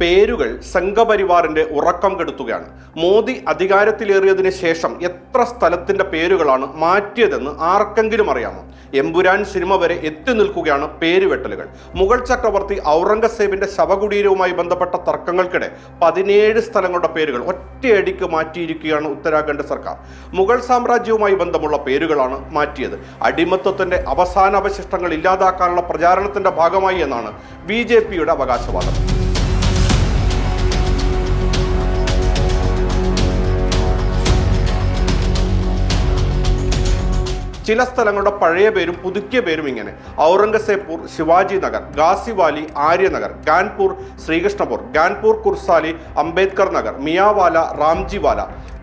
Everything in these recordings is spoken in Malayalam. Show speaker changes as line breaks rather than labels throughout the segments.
പേരുകൾ സംഘപരിവാറിന്റെ ഉറക്കം കെടുത്തുകയാണ്. മോദി അധികാരത്തിലേറിയതിനു ശേഷം എത്ര സ്ഥലത്തിന്റെ പേരുകളാണ് മാറ്റിയതെന്ന് ആർക്കെങ്കിലും അറിയാമോ? എമ്പുരാൻ സിനിമ വരെ എത്തി നിൽക്കുകയാണ് പേരുവെട്ടലുകൾ. മുഗൾ ചക്രവർത്തി ഔറംഗസേബിന്റെ ശവകുടീരവുമായി ബന്ധപ്പെട്ട തർക്കങ്ങൾക്കിടെ പതിനേഴ് സ്ഥലങ്ങളുടെ പേരുകൾ ഒറ്റയടിക്ക് മാറ്റിയിരിക്കുകയാണ് ഉത്തരാഖണ്ഡ് സർക്കാർ. മുഗൾ സാമ്രാജ്യവുമായി ബന്ധമുള്ള പേരുകളാണ് മാറ്റിയത്. അടിമത്വത്തിന്റെ അവസാന അവശിഷ്ടങ്ങൾ ഇല്ലാതാക്കാനുള്ള പ്രചാരണത്തിന്റെ ഭാഗമായി എന്നാണ് ബി അവകാശവാദം. ചില സ്ഥലങ്ങളുടെ പഴയ പേരും പുതുക്കിയ പേരും ഇങ്ങനെ. ഔറംഗസേപൂർ ശിവാജി നഗർ ഗാസിവാലി ആര്യനഗർ ഗാൻപൂർ ശ്രീകൃഷ്ണപൂർ ഗാൻപൂർ കുർസാലി അംബേദ്കർ നഗർ മിയാവാല റാംജിവാല.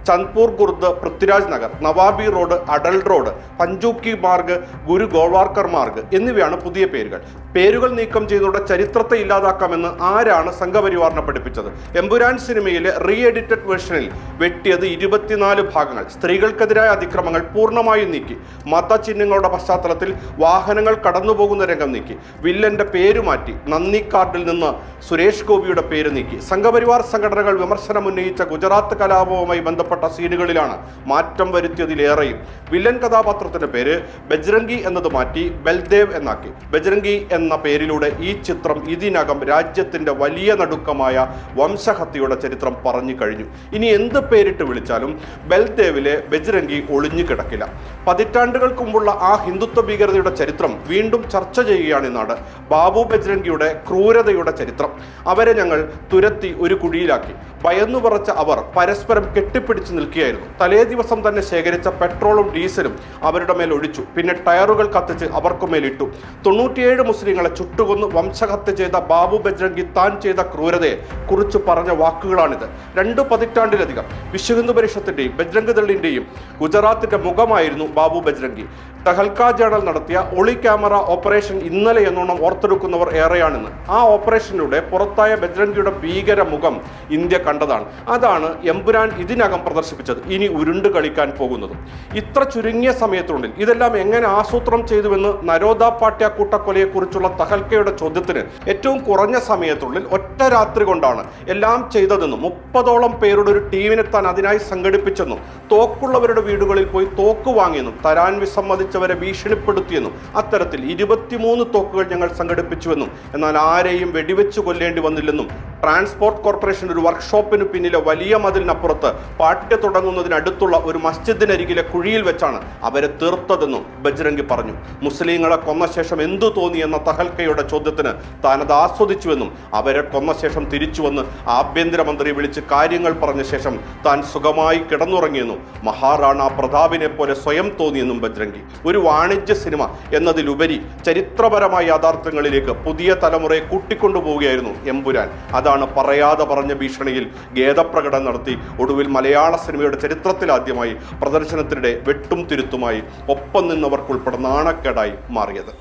ചന്ദ്പൂർ കുർദ് പൃഥ്വിരാജ് നഗർ നവാബി റോഡ് അടൽ റോഡ് പഞ്ചൂക്കി മാർഗ് ഗുരു ഗോൾവാർക്കർ മാർഗ് എന്നിവയാണ് പുതിയ പേരുകൾ. പേരുകൾ നീക്കം ചെയ്തുകൊണ്ട് ചരിത്രത്തെ ഇല്ലാതാക്കാമെന്ന് ആരാണ് സംഘപരിവാറിനെ പഠിപ്പിച്ചത്? എമ്പുരാൻ സിനിമയിലെ റീ എഡിറ്റഡ് വേർഷനിൽ വെട്ടിയത് ഇരുപത്തിനാല് ഭാഗങ്ങൾ. സ്ത്രീകൾക്കെതിരായ അതിക്രമങ്ങൾ പൂർണമായും നീക്കി. മതചിഹ്നങ്ങളുടെ പശ്ചാത്തലത്തിൽ വാഹനങ്ങൾ കടന്നുപോകുന്ന രംഗം നീക്കി. വില്ലന്റെ പേര് മാറ്റി നന്ദി കാർഡിൽ നിന്ന് സുരേഷ് ഗോപിയുടെ പേര് നീക്കി. സംഘപരിവാർ സംഘടനകൾ വിമർശനം ഉന്നയിച്ച ഗുജറാത്ത് കലാപവുമായി ബന്ധപ്പെട്ട സീനുകളിലാണ് മാറ്റം വരുത്തിയതിലേറെയും. വില്ലൻ കഥാപാത്രത്തിന്റെ പേര് ബജ്രംഗി എന്നത് മാറ്റി ബൽദേവ് എന്നാക്കി. ബജ്രംഗി എന്ന പേരിലൂടെ ഈ ചിത്രം ഇതിനകം രാജ്യത്തിന്റെ വലിയ നടുക്കമായ വംശഹത്യയുടെ ചരിത്രം പറഞ്ഞു കഴിഞ്ഞു. ഇനി എന്ത് പേരിട്ട് വിളിച്ചാലും ബൽദേവിലെ ബജ്രംഗി ഒളിഞ്ഞു കിടക്കില്ല. പതിറ്റാണ്ടുകൾക്ക് മുമ്പുള്ള ആ ഹിന്ദുത്വ ഭീകരതയുടെ ചരിത്രം വീണ്ടും ചർച്ച ചെയ്യുകയാണ് നാട് ബാബു ബജ്രംഗിയുടെ ക്രൂരതയുടെ ചരിത്രം. അവരെ ഞങ്ങൾ തുരത്തി ഒരു കുഴിയിലാക്കി. ഭയന്നു പറച്ച അവർ പരസ്പരം കെട്ടിപ്പിടിച്ച് നിൽക്കുകയായിരുന്നു. തലേ ദിവസം തന്നെ ശേഖരിച്ച പെട്രോളും ഡീസലും അവരുടെ മേൽ ഒഴിച്ചു പിന്നെ ടയറുകൾ കത്തിച്ച് അവർക്കു മേലിട്ടു. തൊണ്ണൂറ്റിയേഴ് മുസ്ലിങ്ങളെ ചുട്ടുകൊന്ന് വംശഹത്യ ചെയ്ത ബാബു ബജ്രംഗി താൻ ചെയ്ത ക്രൂരതയെ കുറിച്ച് പറഞ്ഞ വാക്കുകളാണിത്. രണ്ടു പതിറ്റാണ്ടിലധികം വിശ്വഹിന്ദു പരിഷത്തിന്റെയും ബജ്രംഗ് ദളിന്റെയും ഗുജറാത്തിന്റെ മുഖമായിരുന്നു ബാബു ബജ്രംഗി. തഹൽക്ക ജേണൽ നടത്തിയ ഒളി ക്യാമറ ഓപ്പറേഷൻ ഇന്നലെ എന്നോണം ഓർത്തെടുക്കുന്നവർ ഏറെയാണെന്ന്. ആ ഓപ്പറേഷനിലൂടെ പുറത്തായ ബജ്രംഗിയുടെ ഭീകര മുഖം ഇന്ത്യ കണ്ടതാണ്. അതാണ് എമ്പുരാൻ ഇതിനകം പ്രദർശിപ്പിച്ചത്. ഇനി ഉരുണ്ട് കളിക്കാൻ പോകുന്നത്. ഇത്ര ചുരുങ്ങിയ സമയത്തിനുള്ളിൽ ഇതെല്ലാം എങ്ങനെ ആസൂത്രണം ചെയ്തുവെന്ന് നരോദ പാട്യ കൂട്ടക്കൊലയെക്കുറിച്ചുള്ള തഹൽക്കയുടെ ചോദ്യത്തിന് ഏറ്റവും കുറഞ്ഞ സമയത്തിനുള്ളിൽ ഒറ്റ രാത്രി കൊണ്ടാണ് എല്ലാം ചെയ്തതെന്നും മുപ്പതോളം പേരുടെ ഒരു ടീമിനെ താൻ അതിനായി സംഘടിപ്പിച്ചെന്നും തോക്കുള്ളവരുടെ വീടുകളിൽ പോയി തോക്ക് വാങ്ങിയെന്നും തരാൻ വിസമ്മതിച്ചവരെ ഭീഷണിപ്പെടുത്തിയെന്നും അത്തരത്തിൽ ഇരുപത്തിമൂന്ന് തോക്കുകൾ ഞങ്ങൾ സംഘടിപ്പിച്ചുവെന്നും എന്നാൽ ആരെയും വെടിവെച്ച് കൊല്ലേണ്ടി വന്നില്ലെന്നും ട്രാൻസ്പോർട്ട് കോർപ്പറേഷൻ ഒരു വർക്ക്ഷോപ്പിന് പിന്നിലെ വലിയ മതിലിനപ്പുറത്ത് പാട്ട് തുടങ്ങുന്നതിനടുത്തുള്ള ഒരു മസ്ജിദിനരികിലെ കുഴിയിൽ വെച്ചാണ് അവരെ തീർത്തതെന്നും ബജ്രംഗി പറഞ്ഞു. മുസ്ലിങ്ങളെ കൊന്ന ശേഷം എന്തു തോന്നി എന്ന തഹൽക്കയുടെ ചോദ്യത്തിന് താനത് ആസ്വദിച്ചുവെന്നും അവരെ കൊന്ന ശേഷം തിരിച്ചുവന്ന് ആഭ്യന്തരമന്ത്രി വിളിച്ച് കാര്യങ്ങൾ പറഞ്ഞ ശേഷം താൻ സുഖമായി കിടന്നുറങ്ങിയെന്നും മഹാറാണ പ്രതാപിനെ പോലെ സ്വയം തോന്നിയെന്നും ബജ്രംഗി. ഒരു വാണിജ്യ സിനിമ എന്നതിലുപരി ചരിത്രപരമായ യാഥാർത്ഥ്യങ്ങളിലേക്ക് പുതിയ തലമുറയെ കൂട്ടിക്കൊണ്ടുപോവുകയായിരുന്നു എമ്പുരാൻ. അതാണ് പറയാതെ പറഞ്ഞ ഭീഷണിയിൽ ഖേദപ്രകടനം നടത്തി ഒടുവിൽ മലയാള സിനിമയുടെ ചരിത്രത്തിലാദ്യമായി പ്രദർശനത്തിനിടെ വെട്ടും തിരുത്തുമായി ഒപ്പം നിന്നവർക്കുൾപ്പെടെ നാണക്കേടായി മാറിയത്.